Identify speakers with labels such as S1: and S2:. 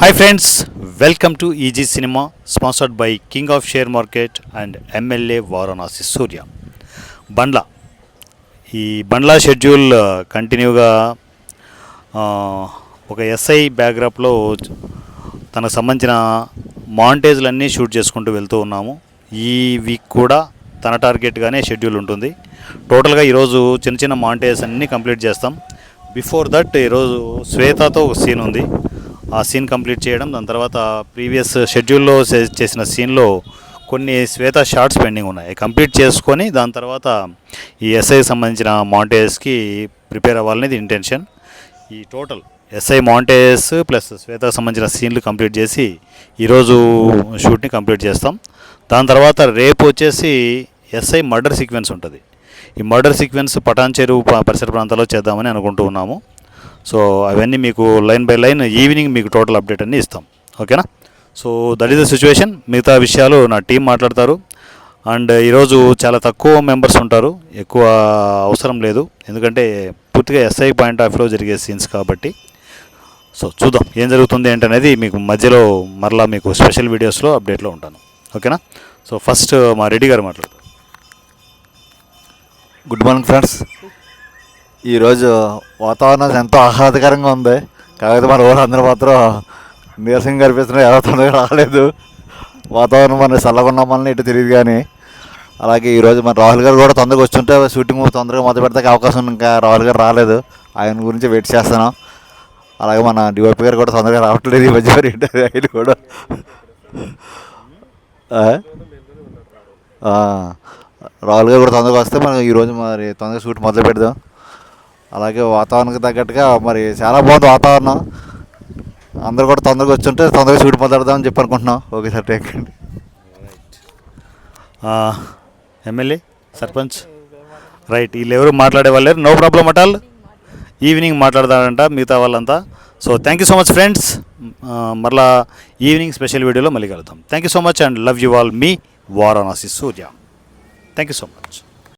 S1: Hi friends welcome to easy cinema sponsored by king of share market and MLA Varanasi Surya Bandla. ఈ Bandla schedule కంటిన్యూగా uh, uh, ఒక SI బ్యాక్గ్రాప్లో తనకు సంబంధించిన మాంటేజ్లన్నీ shoot చేసుకుంటూ వెళ్తూ ఉన్నాము. ఈ వీక్ కూడా తన టార్గెట్గానే షెడ్యూల్ ఉంటుంది. టోటల్గా ఈరోజు చిన్న చిన్న మాంటేజ్ అన్నీ కంప్లీట్ చేస్తాం బిఫోర్ దట్ ఈరోజు శ్వేతతో ఒక సీన్ ఉంది. ఆ సీన్ కంప్లీట్ చేయడం దాని తర్వాత ప్రీవియస్ షెడ్యూల్లో చేసిన సీన్లో కొన్ని శ్వేత షార్ట్స్ పెండింగ్ ఉన్నాయి. కంప్లీట్ చేసుకొని దాని తర్వాత ఈ ఎస్ఐకి సంబంధించిన మాంటేజ్కి ప్రిపేర్ అవ్వాలనేది ఇంటెన్షన్ ఈ టోటల్ ఎస్ఐ మాంటేజెస్ ప్లస్ శ్వేతకు సంబంధించిన సీన్లు కంప్లీట్ చేసి ఈరోజు షూట్ని కంప్లీట్ చేస్తాం. దాని తర్వాత రేపు వచ్చేసి ఎస్ఐ మర్డర్ సీక్వెన్స్ ఉంటుంది. ఈ మర్డర్ సీక్వెన్స్ పటాన్ చెరువు పరిసర ప్రాంతాల్లో చేద్దామని అనుకుంటూ ఉన్నాము. సో అవన్నీ మీకు లైన్ బై లైన్ ఈవినింగ్ మీకు టోటల్ అప్డేట్ అన్నీ ఇస్తాం. ఓకేనా? So that is the situation. మిగతా విషయాలు నా టీం మాట్లాడతారు. అండ్ ఈరోజు చాలా తక్కువ మెంబర్స్ ఉంటారు. ఎక్కువ అవసరం లేదు. ఎందుకంటే పూర్తిగా ఎస్ఐ పాయింట్ ఆఫ్ వ్యూలో జరిగే సీన్స్ కాబట్టి. సో చూద్దాం ఏం జరుగుతుంది ఏంటనేది మీకు మధ్యలో మరలా మీకు స్పెషల్ వీడియోస్లో అప్డేట్లో ఉంటాను. ఓకేనా? సో ఫస్ట్ మా రెడ్డి గారు మాట్లాడతారు.
S2: గుడ్ మార్నింగ్ ఫ్రెండ్స్ ఈరోజు వాతావరణం ఎంతో ఆహ్లాదకరంగా ఉంది. కాకపోతే మన ఊరు అందరూ మాత్రం నీరసంగా కనిపిస్తున్నారు ఎలా తొందరగా రాలేదు. వాతావరణం మన చల్లగా ఉన్నామని ఇటు తెలియదు కానీ అలాగే ఈరోజు మన రాహుల్ గారు కూడా తొందరగా వచ్చుంటే షూటింగ్ తొందరగా మొదలు పెడతానికి అవకాశం ఇంకా రాహుల్ గారు రాలేదు. ఆయన గురించి వెయిట్ చేస్తున్నాం. అలాగే మన డిఓపి గారు కూడా తొందరగా రావట్లేదు ఈ మధ్య మరి ఆయన కూడా రాహుల్ గారు కూడా తొందరగా వస్తే మనం ఈరోజు మరి తొందరగా షూట్ మొదలు పెడదాం. అలాగే వాతావరణానికి తగ్గట్టుగా మరి చాలా బాగుంది వాతావరణం. అందరూ కూడా తొందరగా వచ్చుంటే తొందరగా చూడు మొదలు చెప్పి అనుకుంటున్నాం. ఓకే సార్ థ్యాంక్ అండి
S1: ఎమ్మెల్యే సర్పంచ్. రైట్ వీళ్ళు ఎవరు మాట్లాడే వాళ్ళు no problem at all evening మాట్లాడతారంట మిగతా వాళ్ళంతా. So thank you so much friends మరలా ఈవినింగ్ స్పెషల్ వీడియోలో మళ్ళీ కలుద్దాం. Thank you so much and love you all me Varanasi Surya. Thank you so much